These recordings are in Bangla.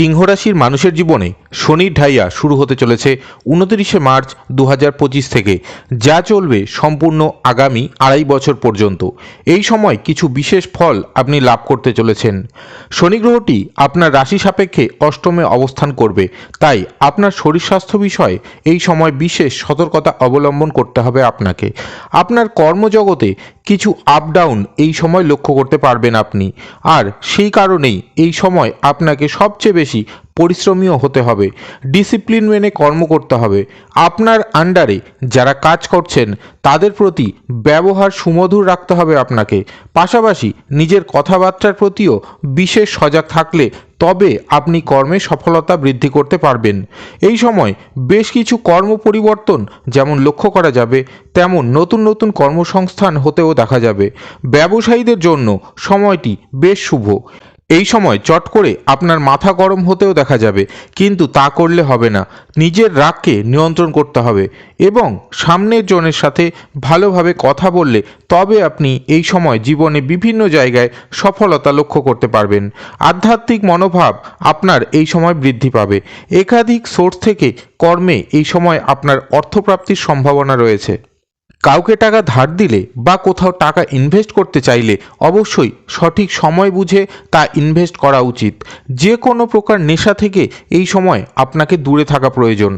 সিংহ রাশির মানুষের জীবনে শনির ঢাইয়া শুরু হতে চলেছে উনত্রিশে মার্চ দু থেকে, যা চলবে সম্পূর্ণ আগামী আড়াই বছর পর্যন্ত। এই সময় কিছু বিশেষ ফল আপনি লাভ করতে চলেছেন। শনি গ্রহটি আপনার রাশি সাপেক্ষে অষ্টমে অবস্থান করবে, তাই আপনার শরীর স্বাস্থ্য বিষয়ে এই সময় বিশেষ সতর্কতা অবলম্বন করতে হবে আপনাকে। আপনার কর্মজগতে কিছু আপ ডাউন এই সময় লক্ষ্য করতে পারবেন আপনি, আর সেই কারণেই এই সময় আপনাকে সবচেয়ে বেশি পরিশ্রমীও হতে হবে। ডিসিপ্লিন মেনে কর্ম করতে হবে। আপনার আন্ডারে যারা কাজ করছেন, তাদের প্রতি ব্যবহার সুমধুর রাখতে হবে আপনাকে। পাশাপাশি নিজের কথাবার্তার প্রতিও বিশেষ সজাগ থাকলে তবে আপনি কর্মে সফলতা বৃদ্ধি করতে পারবেন। এই সময় বেশ কিছু কর্ম পরিবর্তন যেমন লক্ষ্য করা যাবে, তেমন নতুন নতুন কর্মসংস্থান হতেও দেখা যাবে। ব্যবসায়ীদের জন্য সময়টি বেশ শুভ। এই সময় চট করে আপনার মাথা গরম হতেও দেখা যাবে, কিন্তু তা করলে হবে না। নিজের রাগকে নিয়ন্ত্রণ করতে হবে এবং সামনের জনের সাথে ভালোভাবে কথা বললে তবে আপনি এই সময় জীবনে বিভিন্ন জায়গায় সফলতা লক্ষ্য করতে পারবেন। আধ্যাত্মিক মনোভাব আপনার এই সময় বৃদ্ধি পাবে। একাধিক সোর্স থেকে কর্মে এই সময় আপনার অর্থপ্রাপ্তির সম্ভাবনা রয়েছে। কাউকে টাকা ধার দিলে বা কোথাও টাকা ইনভেস্ট করতে চাইলে অবশ্যই সঠিক সময় বুঝে তা ইনভেস্ট করা উচিত। যে কোনো প্রকার নেশা থেকে এই সময় আপনাকে দূরে থাকা প্রয়োজন।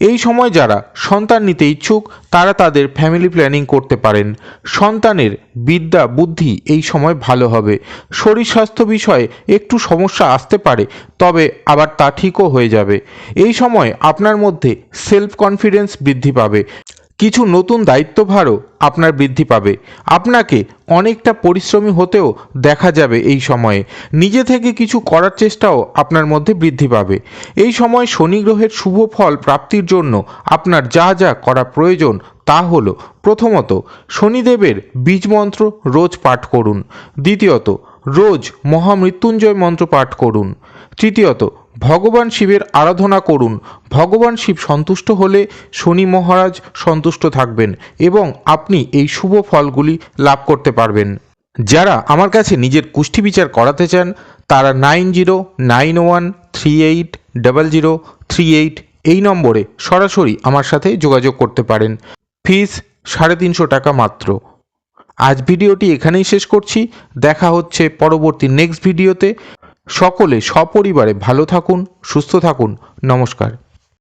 এই সময় যারা সন্তান নিতে ইচ্ছুক, তারা তাদের ফ্যামিলি প্ল্যানিং করতে পারেন। সন্তানের বিদ্যা, বুদ্ধি এই সময় ভালো হবে। শরীর স্বাস্থ্য বিষয়ে একটু সমস্যা আসতে পারে, তবে আবার তা ঠিকও হয়ে যাবে। এই সময় আপনার মধ্যে সেলফ কনফিডেন্স বৃদ্ধি পাবে। কিছু নতুন দায়িত্বভারও আপনার বৃদ্ধি পাবে। আপনাকে অনেকটা পরিশ্রমী হতেও দেখা যাবে এই সময়ে। নিজে থেকে কিছু করার চেষ্টাও আপনার মধ্যে বৃদ্ধি পাবে। এই সময় শনি গ্রহের শুভ ফল প্রাপ্তির জন্য আপনার যা যা করা প্রয়োজন তা হলো, প্রথমত, শনিদেবের বীজ মন্ত্র রোজ পাঠ করুন। দ্বিতীয়ত, রোজ মহামৃত্যুঞ্জয় মন্ত্র পাঠ করুন। তৃতীয়ত ভগবান শিবের আরাধনা করুন। ভগবান শিব সন্তুষ্ট হলে শনি মহারাজ সন্তুষ্ট থাকবেন এবং আপনি এই শুভ ফলগুলি লাভ করতে পারবেন। যারা আমার কাছে নিজের কুষ্ঠি বিচার করাতে চান, তারা nine zero nine one three eight double zero three eight এই নম্বরে সরাসরি আমার সাথে যোগাযোগ করতে পারেন। ফিস সাড়ে তিনশো টাকা মাত্র। আজ ভিডিওটি এখানেই শেষ করছি। দেখা হচ্ছে পরবর্তী নেক্সট ভিডিওতে সকলে সপরিবারে ভালো থাকুন সুস্থ থাকুন। নমস্কার।